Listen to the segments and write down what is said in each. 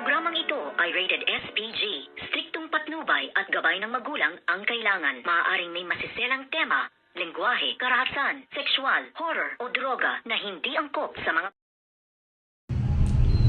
Programang ito ay rated SPG. Striktong patnubay at gabay ng magulang ang kailangan. Maaaring may masiselang tema, lengguwahe, karahasan, sexual, horror o droga na hindi angkop sa mga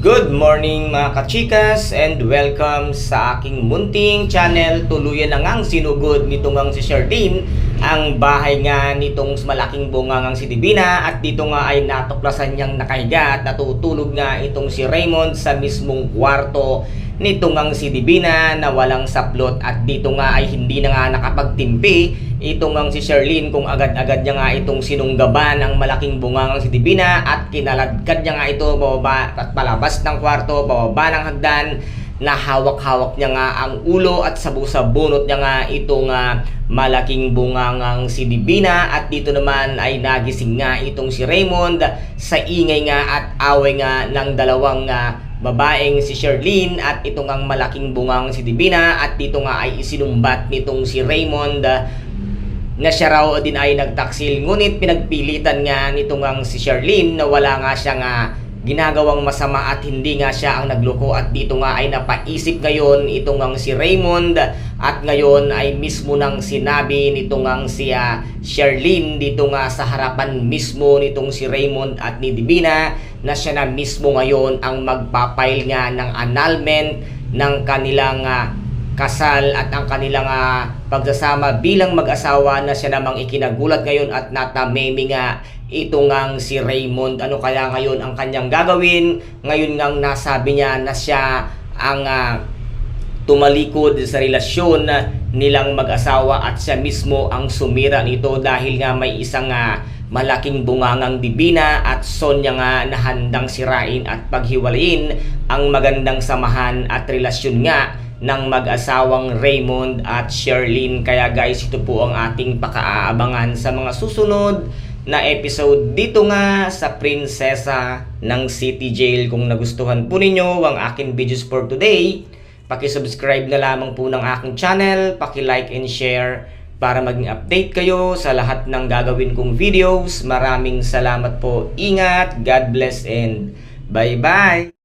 Good morning mga kachikas and welcome sa aking munting channel. Tuluyan na ngang sinugod nitong ang si Sherdine ang bahay nga nitong malaking bunga ngang si Divina at dito nga ay natuklasan niyang nakahiga at natutulog nga itong si Raymond sa mismong kwarto nitong ang si Divina na walang saplot at dito nga ay hindi na nga nakapagtimpi. Itong ang si Sherlyn kung agad-agad niya nga itong sinunggaban ang malaking bungangang si Divina at kinaladkad niya nga ito bababa at palabas ng kwarto, bababa ng hagdan na hawak-hawak niya nga ang ulo at sabu-sabunot niya nga itong ah, malaking bungangang si Divina. At dito naman ay nagising nga itong si Raymond sa ingay nga at away nga ng dalawang ah, babaeng si Sherlyn. At itong ang malaking bungang si Divina. At dito nga ay isinumbat nitong si Raymond ah, na siya raw din ay nagtaksil. Ngunit pinagpilitan nga nitong ang si Sherlyn na wala nga siya nga ginagawang masama at hindi nga siya ang nagloko at dito nga ay napaisip ngayon itong ang si Raymond at ngayon ay mismo nang sinabi nitong ang si ah, Sherlyn dito nga sa harapan mismo nitong si Raymond at ni Divina na siya na mismo ngayon ang magpapail nga ng annulment ng kanilang ah, kasal at ang kanilang ah, pagsasama bilang mag-asawa na siya namang ikinagulat ngayon at natamemi nga ito ngang si Raymond. Ano kaya ngayon ang kanyang gagawin? Ngayon ngang nasabi niya na siya ang ah, tumalikod sa relasyon nilang mag-asawa at siya mismo ang sumira nito dahil nga may isang ah, malaking bungangang dibina at Sonya nga na handang sirain at paghiwalayin ang magandang samahan at relasyon nga ng mag-asawang Raymond at Sherlyn. Kaya guys, ito po ang ating pakaaabangan sa mga susunod na episode dito nga sa Prinsesa ng City Jail. Kung nagustuhan po ninyo ang aking videos for today, Paki-subscribe na lamang po ng aking channel, paki-like and share para maging update kayo sa lahat ng gagawin kong videos. Maraming salamat po. Ingat, God bless and bye-bye!